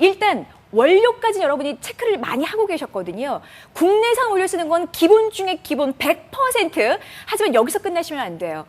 일단 원료까지 여러분이 체크를 많이 하고 계셨거든요. 국내산 원료 쓰는 건 기본 중에 기본 100%. 하지만 여기서 끝나시면 안 돼요.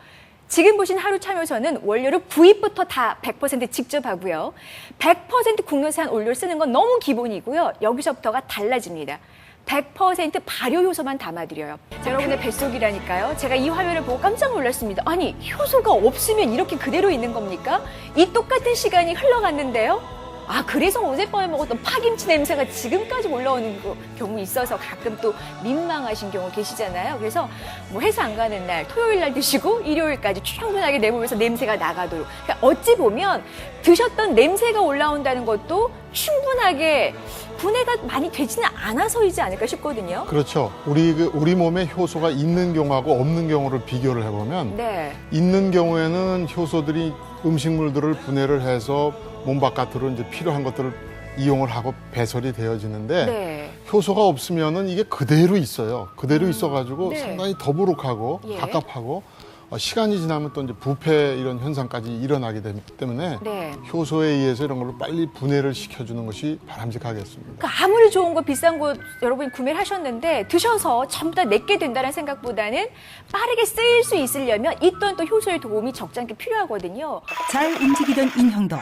지금 보신 하루 참여서는 원료를 구입부터 다 100% 직접 하고요. 100% 국내산 원료를 쓰는 건 너무 기본이고요. 여기서부터가 달라집니다. 100% 발효 효소만 담아드려요. 자, 여러분의 뱃속이라니까요. 제가 이 화면을 보고 깜짝 놀랐습니다. 아니, 효소가 없으면 이렇게 그대로 있는 겁니까? 이 똑같은 시간이 흘러갔는데요. 아, 그래서 어젯밤에 먹었던 파김치 냄새가 지금까지 올라오는 거- 경우 있어서 가끔 또 민망하신 경우 계시잖아요. 그래서 뭐 회사 안 가는 날, 토요일 날 드시고 일요일까지 충분하게 내 몸에서 냄새가 나가도록. 그러니까 어찌 보면 드셨던 냄새가 올라온다는 것도 충분하게 분해가 많이 되지는 않아서이지 않을까 싶거든요. 그렇죠. 우리 그 우리 몸에 효소가 있는 경우하고 없는 경우를 비교를 해보면 네. 있는 경우에는 효소들이 음식물들을 분해를 해서 몸 바깥으로 이제 필요한 것들을 이용을 하고 배설이 되어지는데 네. 효소가 없으면은 이게 그대로 있어요. 그대로 있어가지고 네. 상당히 더부룩하고 예. 갑갑하고 어, 시간이 지나면 또 이제 부패 이런 현상까지 일어나게 되기 때문에 네. 효소에 의해서 이런 걸로 빨리 분해를 시켜주는 것이 바람직하겠습니다. 그러니까 아무리 좋은 거 비싼 거 여러분이 구매를 하셨는데 드셔서 전부 다 내게 된다는 생각보다는 빠르게 쓰일 수 있으려면 이 또한 또 효소의 도움이 적잖게 필요하거든요. 잘 움직이던 인형도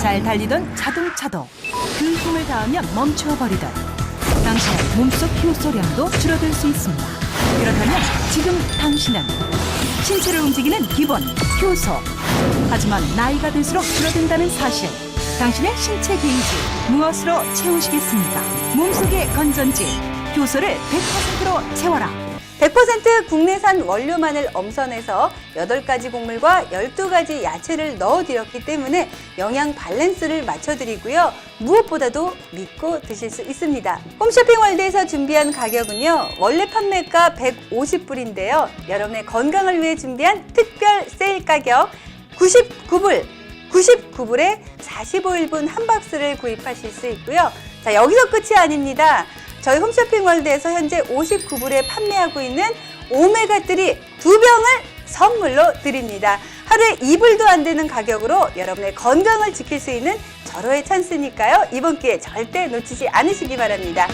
잘 달리던 자동차도 그 힘을 다하면 멈춰 버리던 당신의 몸속 효소량도 줄어들 수 있습니다. 그렇다면 지금 당신은 신체를 움직이는 기본 효소. 하지만 나이가 들수록 줄어든다는 사실. 당신의 신체 게이지 무엇으로 채우시겠습니까? 몸속의 건전지. 효소를 100%로 채워라 100% 국내산 원료만을 엄선해서 8가지 곡물과 12가지 야채를 넣어 드렸기 때문에 영양 밸런스를 맞춰 드리고요. 무엇보다도 믿고 드실 수 있습니다. 홈쇼핑 월드에서 준비한 가격은요. 원래 판매가 150불인데요. 여러분의 건강을 위해 준비한 특별 세일 가격 99불 99불에 45일분 한 박스를 구입하실 수 있고요. 자, 여기서 끝이 아닙니다. 저희 홈쇼핑 월드에서 현재 59불에 판매하고 있는 오메가3 두 병을 선물로 드립니다. 하루에 2불도 안 되는 가격으로 여러분의 건강을 지킬 수 있는 절호의 찬스니까요. 이번 기회 절대 놓치지 않으시기 바랍니다.